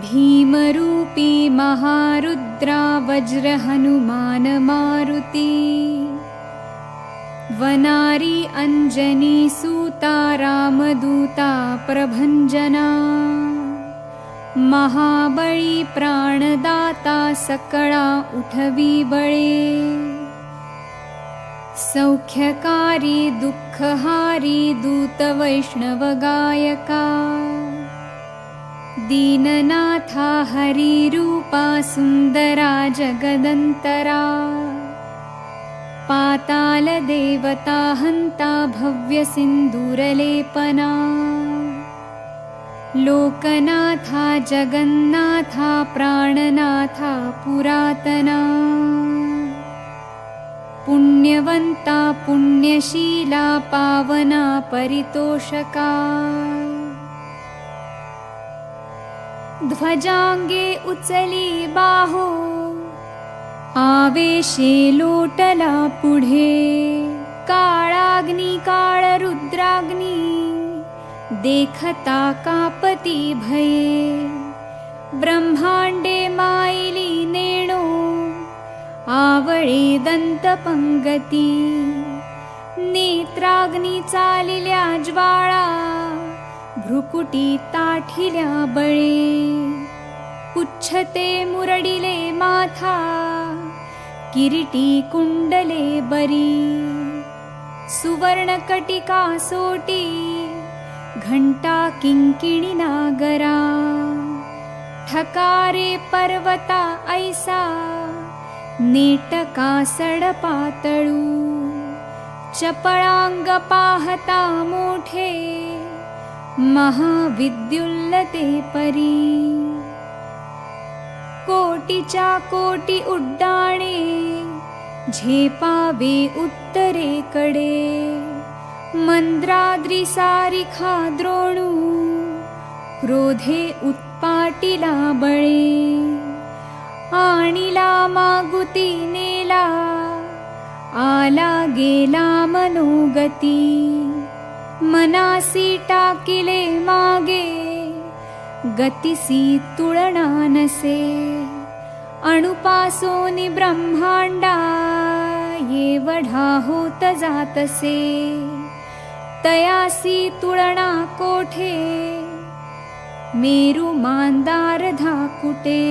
भीमरूपी महारुद्रा वज्रहनुमानमारुती वनारी अञ्जनी सूता रामदूता प्रभञ्जना। महाबळी प्राणदाता सकळा उठवी बळे। सौख्यकारी दुःखहारी दूतवैष्णवगायका दीननाथा हरिरूपा सुन्दरा जगदन्तरा। पातालदेवता हन्ता भव्यसिन्दूरलेपना लोकनाथा जगन्नाथा प्राणनाथा पुरातना। पुण्यवन्ता पुण्यशीला पावना परितोषका ध्वजाङ्गे उचली बाहो। आवेशे लोटला पुढे। काळाग्नि काळरुद्राग्नि देखता कापती भये। ब्रह्माण्डे मायिली नेणो आवळे दन्तपङ्गती नेत्राग्नि चालिल्या ज्वाळा भ्रुकुटी ताठिल्या बळे। पुच्छते मुरडिले माथा किरीटी कुण्डले बरी। सुवर्णकटिका सोटी घण्टा किङ्किणि नागरा। ठकारे पर्वता ऐसा नेटका सडपातळू चपळाङ्ग पाहता मोठे महाविद्युल्लते परी। कोटिचा कोटि उड्डाणे झेपावे उत्तरेकडे। मन्द्राद्रिसारिखा द्रोणु क्रोधे उत्पाटिला बळे। आणिला मागुती नेला आला गेला मनोगती मनासी टाकिले मागे गतिसी तुळनानसे अणुपासोनि ब्रह्माण्डा येवढा होत जातसे। तयासी तुळना कोठे मेरु मान्दार धाकुटे।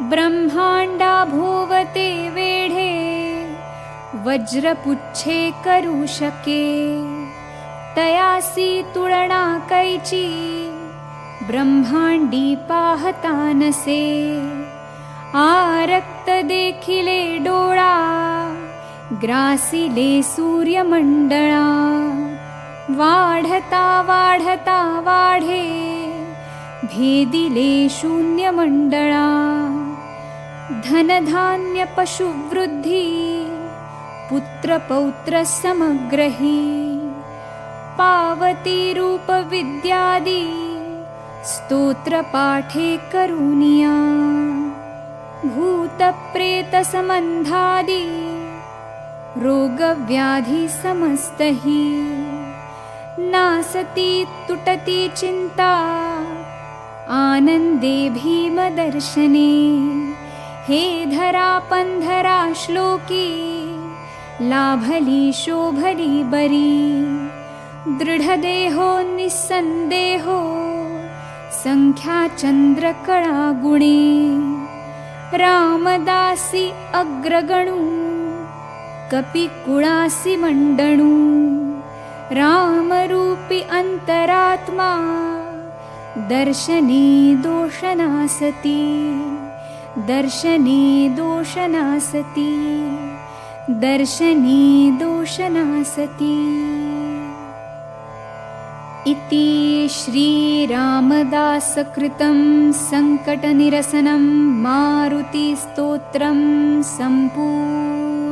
ब्रह्माण्डा भुवते वेढे वज्रपुच्छे करू शके। तयासी तुळना कैची ब्रह्माण्डी पाहता नसे आरक्त देखिले डोळा ग्रासिले सूर्यमण्डळा वाढता वाढता वाढे भेदिले शून्यमण्डळा धनधान्यपशुवृद्धि पुत्रपौत्रसमग्रही पावती रूपविद्यादि स्तोत्रपाठे करुणिया भूतप्रेतसम्बन्धादि रोगव्याधिसमस्तहि नासति तुटति चिन्ता आनन्दे भीमदर्शने हे धरा पन्धरा श्लोकी लाभली शोभली बरी। दृढदेहो निस्सन्देहो सङ्ख्याचन्द्रकळा गुणे। रामदासि अग्रगणु कपिकुळासि मण्डणु रामरूपि अन्तरात्मा दर्शने दोषनासति। दर्शने दोषनासति दर्शने दोषनासति। इति श्रीरामदासकृतं सङ्कटनिरसनं मारुतिस्तोत्रं सम्पूर्णम्